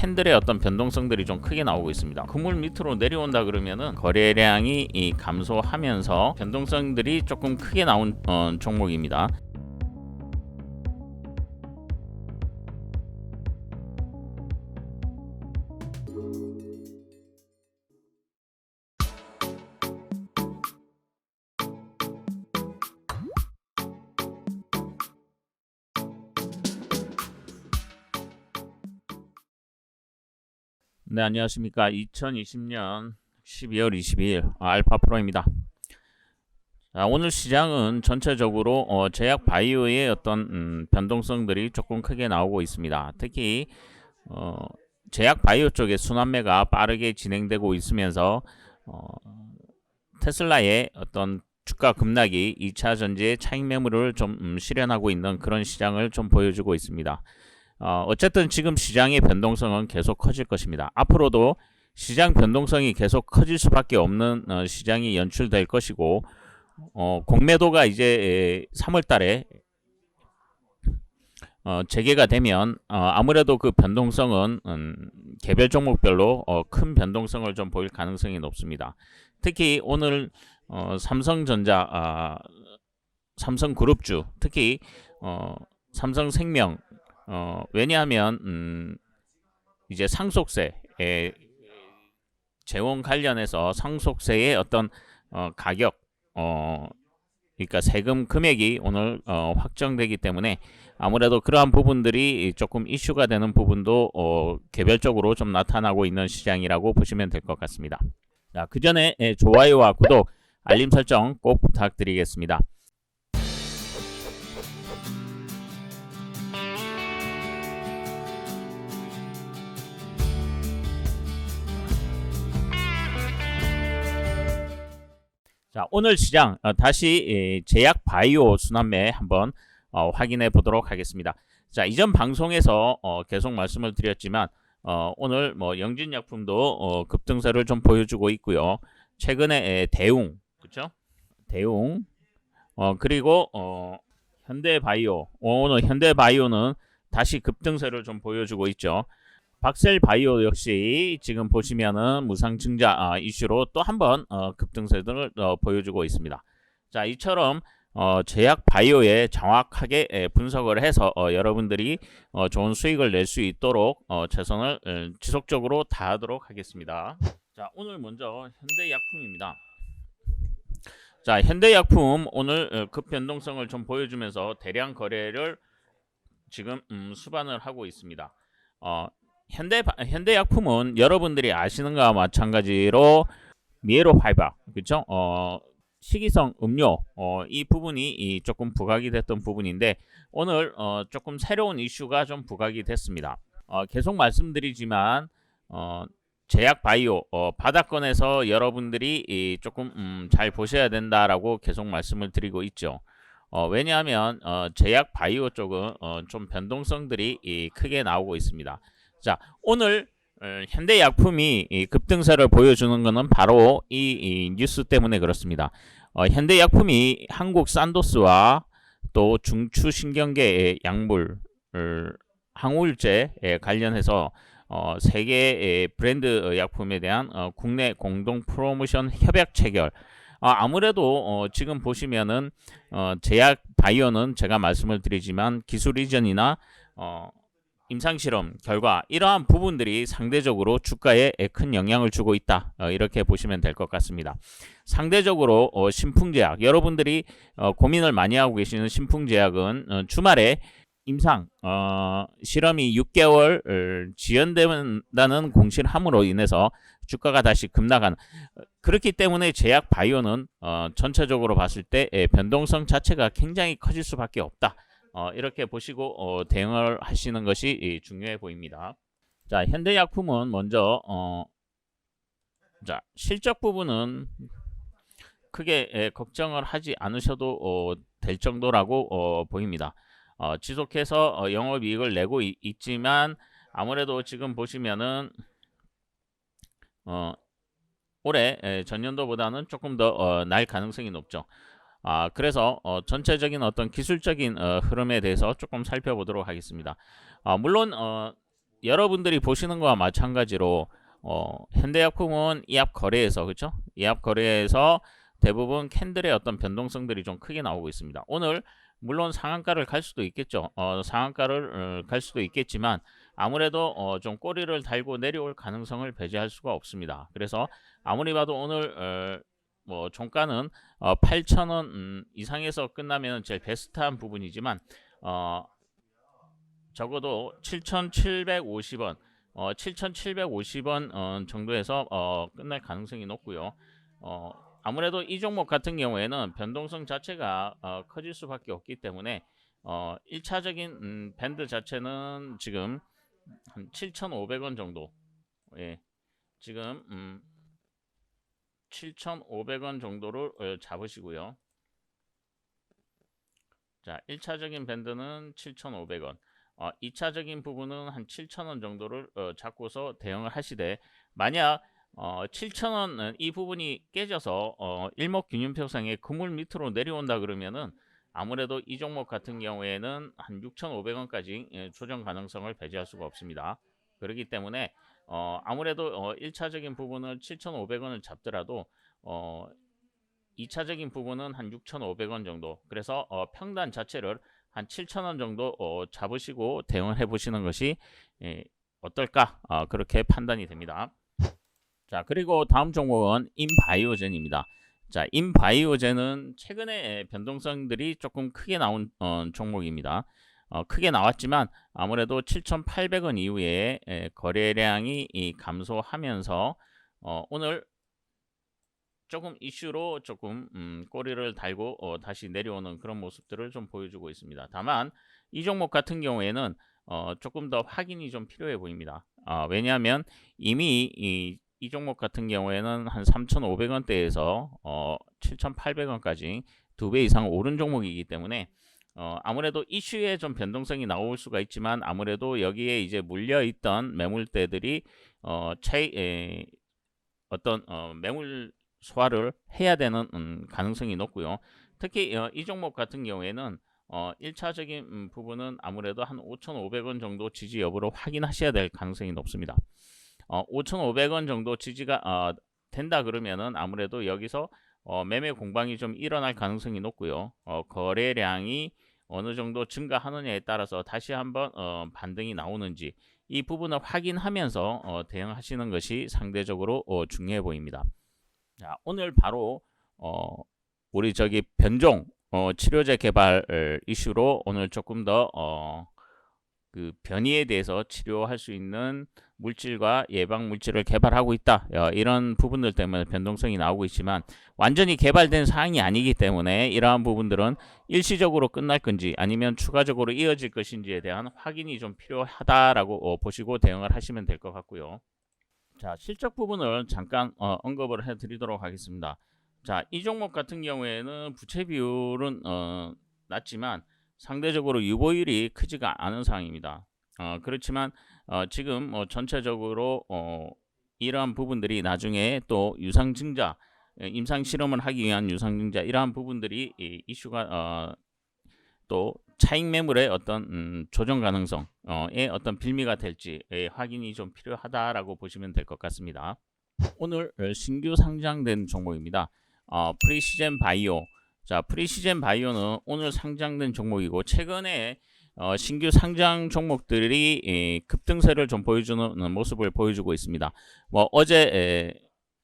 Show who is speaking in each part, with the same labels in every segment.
Speaker 1: 캔들의 어떤 변동성들이 좀 크게 나오고 있습니다. 그물 밑으로 내려온다 그러면은 거래량이 이 감소하면서 변동성들이 조금 크게 나온 어, 종목입니다. 네, 안녕하십니까. 2020년 12월 22일 알파 프로입니다. 자, 오늘 시장은 전체적으로 어, 제약 바이오의 어떤 음, 변동성들이 조금 크게 나오고 있습니다. 특히 어, 제약 바이오 쪽의 순환매가 빠르게 진행되고 있으면서 어, 테슬라의 어떤 주가 급락이 2차 전지의 차익 매물을 좀 음, 실현하고 있는 그런 시장을 좀 보여주고 있습니다. 어, 어쨌든 지금 시장의 변동성은 계속 커질 것입니다. 앞으로도 시장 변동성이 계속 커질 수밖에 없는 어, 시장이 연출될 것이고 어, 공매도가 이제 3월 달에 어, 재개가 되면 어, 아무래도 그 변동성은 음, 개별 종목별로 어, 큰 변동성을 좀 보일 가능성이 높습니다. 특히 오늘 어, 삼성전자, 아, 삼성그룹주, 특히 어, 삼성생명 어, 왜냐하면 음, 이제 상속세에 재원 관련해서 상속세의 어떤 어, 가격 어, 그러니까 세금 금액이 오늘 어, 확정되기 때문에 아무래도 그러한 부분들이 조금 이슈가 되는 부분도 어, 개별적으로 좀 나타나고 있는 시장이라고 보시면 될 것 같습니다. 자, 그 전에 예, 좋아요와 구독, 알림 설정 꼭 부탁드리겠습니다. 자, 오늘 시장 어, 다시 예, 제약 바이오 순환매 한번 어, 확인해 보도록 하겠습니다. 자, 이전 방송에서 어, 계속 말씀을 드렸지만 어, 오늘 뭐 영진약품도 어, 급등세를 좀 보여주고 있고요. 최근에 에, 대웅, 그렇죠? 대웅, 어, 그리고 어, 현대바이오, 오늘 현대바이오는 다시 급등세를 좀 보여주고 있죠. 박셀 바이오 역시 지금 보시면은 무상증자 아, 이슈로 또 한번 어, 급등세를 어, 보여주고 있습니다. 자, 이처럼 어, 제약 바이오에 정확하게 에, 분석을 해서 어, 여러분들이 어, 좋은 수익을 낼 수 있도록 어, 최선을 에, 지속적으로 다하도록 하겠습니다. 자, 오늘 먼저 현대약품입니다. 자, 현대약품 오늘 어, 급변동성을 좀 보여주면서 대량 거래를 지금 음, 수반을 하고 있습니다. 어, 현대 현대 약품은 여러분들이 아시는 것과 마찬가지로 미에로 파이바 그렇죠? 어, 식이성 음료 어, 이 부분이 이 조금 부각이 됐던 부분인데 오늘 어, 조금 새로운 이슈가 좀 부각이 됐습니다. 어, 계속 말씀드리지만 어, 제약 바이오 어, 바닥권에서 여러분들이 이 조금 음, 잘 보셔야 된다라고 계속 말씀을 드리고 있죠. 어, 왜냐하면 어, 제약 바이오 쪽은 어, 좀 변동성들이 이, 크게 나오고 있습니다. 자, 오늘 어, 현대약품이 이 급등세를 보여주는 것은 바로 이, 이 뉴스 때문에 그렇습니다. 어, 현대약품이 한국 산도스와 또 중추신경계의 약물 항우울제에 관련해서 어, 세계 브랜드 약품에 대한 어, 국내 공동 프로모션 협약 체결 어, 아무래도 어, 지금 보시면은 어, 제약 바이오는 제가 말씀을 드리지만 기술 이전이나 어, 임상실험 결과 이러한 부분들이 상대적으로 주가에 큰 영향을 주고 있다 어, 이렇게 보시면 될 것 같습니다. 상대적으로 어, 신풍제약 여러분들이 어, 고민을 많이 하고 계시는 신풍제약은 어, 주말에 임상 어, 실험이 6개월 어, 지연된다는 공실함으로 인해서 주가가 다시 급락한 그렇기 때문에 제약 바이오는 어, 전체적으로 봤을 때 에, 변동성 자체가 굉장히 커질 수밖에 없다. 어, 이렇게 보시고 어, 대응을 하시는 것이 중요해 보입니다. 자, 현대약품은 먼저 어, 자 실적 부분은 크게 에, 걱정을 하지 않으셔도 어, 될 정도라고 어, 보입니다. 어, 지속해서 어, 영업이익을 내고 있, 지만 아무래도 지금 보시면은 어, 올해 에, 전년도보다는 조금 더날 어, 가능성이 높죠. 아, 그래서 어, 전체적인 어떤 기술적인 어, 흐름에 대해서 조금 살펴보도록 하겠습니다. 아, 물론 어, 여러분들이 보시는 거와 마찬가지로 어, 현대약품은 이합 거래에서 그렇죠? 이합 거래에서 대부분 캔들의 어떤 변동성들이 좀 크게 나오고 있습니다. 오늘 물론 상한가를 갈 수도 있겠죠. 어, 상한가를 어, 갈 수도 있겠지만 아무래도 어, 좀 꼬리를 달고 내려올 가능성을 배제할 수가 없습니다. 그래서 아무리 봐도 오늘 어, 뭐 종가는 어, 8,000원 음, 이상에서 끝나면 제일 베스트한 부분이지만 어, 적어도 7,750원, 어, 7,750원 어, 정도에서 어, 끝날 가능성이 높고요. 어, 아무래도 이 종목 같은 경우에는 변동성 자체가 어, 커질 수밖에 없기 때문에 어, 1차적인 음, 밴드 자체는 지금 한 7,500원 정도. 예. 지금 음, 7,500원 정도를 어, 잡으시고요. 자, 1차적인 밴드는 7,500원. 어, 2차적인 부분은 한 7,000원 정도를 어, 잡고서 대응을 하시되 만약 어, 7,000원 이 부분이 깨져서 어, 일목균형표상의 그물 밑으로 내려온다 그러면은 아무래도 이 종목 같은 경우에는 한 6,500원까지 예, 조정 가능성을 배제할 수가 없습니다. 그렇기 때문에 어, 아무래도 어, 1차적인 부분을 7,500원을 잡더라도 어, 2차적인 부분은 한 6,500원 정도. 그래서 어, 평단 자체를 한 7,000원 정도 어, 잡으시고 대응을 해보시는 것이 예, 어떨까? 어, 그렇게 판단이 됩니다. 자 그리고 다음 종목은 인바이오젠입니다. 자 인바이오젠은 최근에 변동성들이 조금 크게 나온 어, 종목입니다. 어, 크게 나왔지만 아무래도 7,800원 이후에 에, 거래량이 이, 감소하면서 어, 오늘 조금 이슈로 조금 음, 꼬리를 달고 어, 다시 내려오는 그런 모습들을 좀 보여주고 있습니다. 다만 이 종목 같은 경우에는 어, 조금 더 확인이 좀 필요해 보입니다. 어, 왜냐하면 이미 이, 이 종목 같은 경우에는 한 3,500원대에서 어, 7,800원까지 두 배 이상 오른 종목이기 때문에 어, 아무래도 이슈에 좀 변동성이 나올 수가 있지만 아무래도 여기에 이제 물려 있던 매물대들이 어, 차이 에, 어떤 어, 매물 소화를 해야 되는 음, 가능성이 높고요. 특히 어, 이 종목 같은 경우에는 어, 1차적인 음, 부분은 아무래도 한 5,500원 정도 지지 여부를 확인하셔야 될 가능성이 높습니다. 어, 5,500원 정도 지지가 어, 된다 그러면은 아무래도 여기서 어, 매매 공방이 좀 일어날 가능성이 높고요. 어, 거래량이 어느 정도 증가하느냐에 따라서 다시 한번 어, 반등이 나오는지 이 부분을 확인하면서 어, 대응하시는 것이 상대적으로 어, 중요해 보입니다. 자, 오늘 바로 어, 우리 저기 변종 어, 치료제 개발 이슈로 오늘 조금 더 어, 그 변이에 대해서 치료할 수 있는 물질과 예방 물질을 개발하고 있다. 어, 이런 부분들 때문에 변동성이 나오고 있지만 완전히 개발된 사항이 아니기 때문에 이러한 부분들은 일시적으로 끝날 건지 아니면 추가적으로 이어질 것인지에 대한 확인이 좀 필요하다라고 어, 보시고 대응을 하시면 될 것 같고요. 자, 실적 부분을 잠깐 어, 언급을 해 드리도록 하겠습니다. 자, 이 종목 같은 경우에는 부채 비율은 어, 낮지만 상대적으로 유보율이 크지가 않은 상황입니다. 어, 그렇지만 어, 지금 어, 전체적으로 어, 이러한 부분들이 나중에 또 유상증자 예, 임상 실험을 하기 위한 유상증자 이러한 부분들이 이, 이슈가 어, 또 차익 매물의 어떤 음, 조정 가능성의 어떤 빌미가 될지 예, 확인이 좀 필요하다라고 보시면 될 것 같습니다. 오늘 신규 상장된 종목입니다. 어, 프리시젠 바이오. 자, 프리시젠 바이오는 오늘 상장된 종목이고 최근에 어, 신규 상장 종목들이 예, 급등세를 좀 보여주는 모습을 보여주고 있습니다. 뭐 어제 에,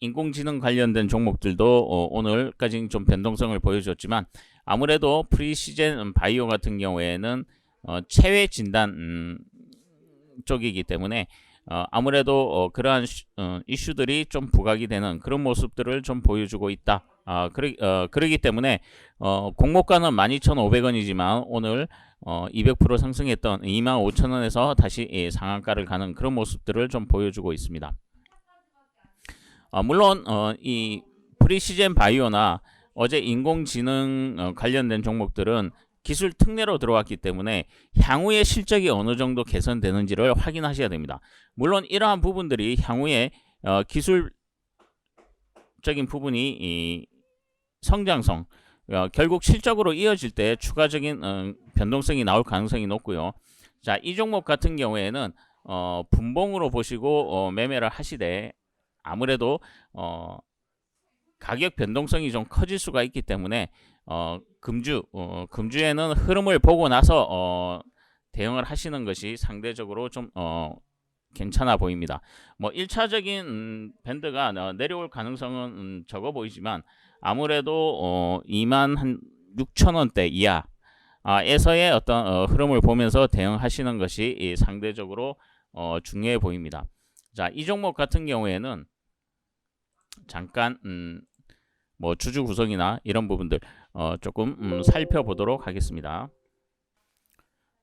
Speaker 1: 인공지능 관련된 종목들도 어, 오늘까지 좀 변동성을 보여줬지만 아무래도 프리시젠 바이오 같은 경우에는 어, 체외 진단 음, 쪽이기 때문에 어, 아무래도 어, 그러한 슈, 어, 이슈들이 좀 부각이 되는 그런 모습들을 좀 보여주고 있다. 아, 그러, 어, 그러기 때문에 어, 공모가는 12,500원이지만 오늘 어, 200% 상승했던 25,000원에서 다시 예, 상한가를 가는 그런 모습들을 좀 보여주고 있습니다. 어, 물론 어, 이 프리시젠 바이오나 어제 인공지능 어, 관련된 종목들은 기술 특례로 들어왔기 때문에 향후의 실적이 어느 정도 개선되는지를 확인하셔야 됩니다. 물론 이러한 부분들이 향후에 어, 기술적인 부분이 이 성장성 어, 결국 실적으로 이어질 때 추가적인 어, 변동성이 나올 가능성이 높고요. 자, 이 종목 같은 경우에는 어, 분봉으로 보시고 어, 매매를 하시되 아무래도 어, 가격 변동성이 좀 커질 수가 있기 때문에 어, 금주 어, 금주에는 흐름을 보고 나서 어, 대응을 하시는 것이 상대적으로 좀 어, 괜찮아 보입니다. 뭐 1차적인 음, 밴드가 어, 내려올 가능성은 음, 적어 보이지만 아무래도 어, 2만 한 6천 원대 이하 아, 에서의 어떤 어, 흐름을 보면서 대응하시는 것이 이 상대적으로 어, 중요해 보입니다. 자, 이 종목 같은 경우에는 잠깐 음, 뭐 주주 구성이나 이런 부분들 어, 조금 음, 살펴보도록 하겠습니다.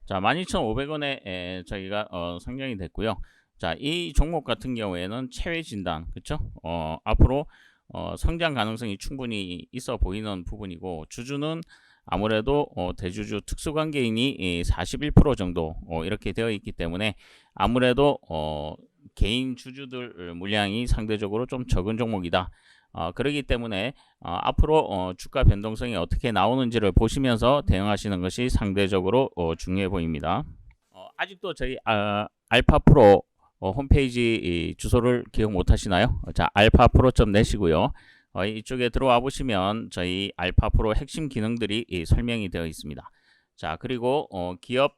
Speaker 1: 자, 12,500원에 저희가 어, 상장이 됐고요. 자, 이 종목 같은 경우에는 체외 진단, 그렇죠? 어, 앞으로 어, 성장 가능성이 충분히 있어 보이는 부분이고 주주는 아무래도 어, 대주주 특수관계인이 41% 정도 어, 이렇게 되어 있기 때문에 아무래도 어, 개인 주주들 물량이 상대적으로 좀 적은 종목이다. 어, 그렇기 때문에 어, 앞으로 어, 주가 변동성이 어떻게 나오는지를 보시면서 대응하시는 것이 상대적으로 어, 중요해 보입니다. 어, 아직도 저희 아, 알파 프로 어, 홈페이지 이 주소를 기억 못 하시나요? 자, 알파 프로.net 내시고요. 어, 이쪽에 들어와 보시면 저희 알파 프로 핵심 기능들이 이, 설명이 되어 있습니다. 자, 그리고 어, 기업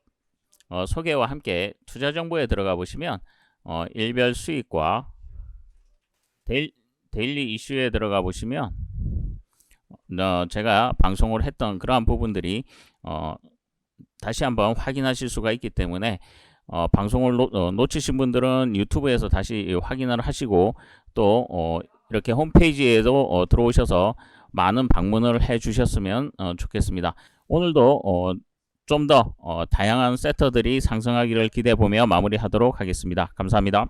Speaker 1: 어, 소개와 함께 투자 정보에 들어가 보시면 어, 일별 수익과 데일, 데일리 이슈에 들어가 보시면 어, 제가 방송을 했던 그러한 부분들이 어, 다시 한번 확인하실 수가 있기 때문에 어, 방송을 놓, 어, 놓치신 분들은 유튜브에서 다시 확인을 하시고 또 어, 이렇게 홈페이지에도 어, 들어오셔서 많은 방문을 해 주셨으면 어, 좋겠습니다. 오늘도 어, 좀더 어, 다양한 세터들이 상승하기를 기대해 보며 마무리하도록 하겠습니다. 감사합니다.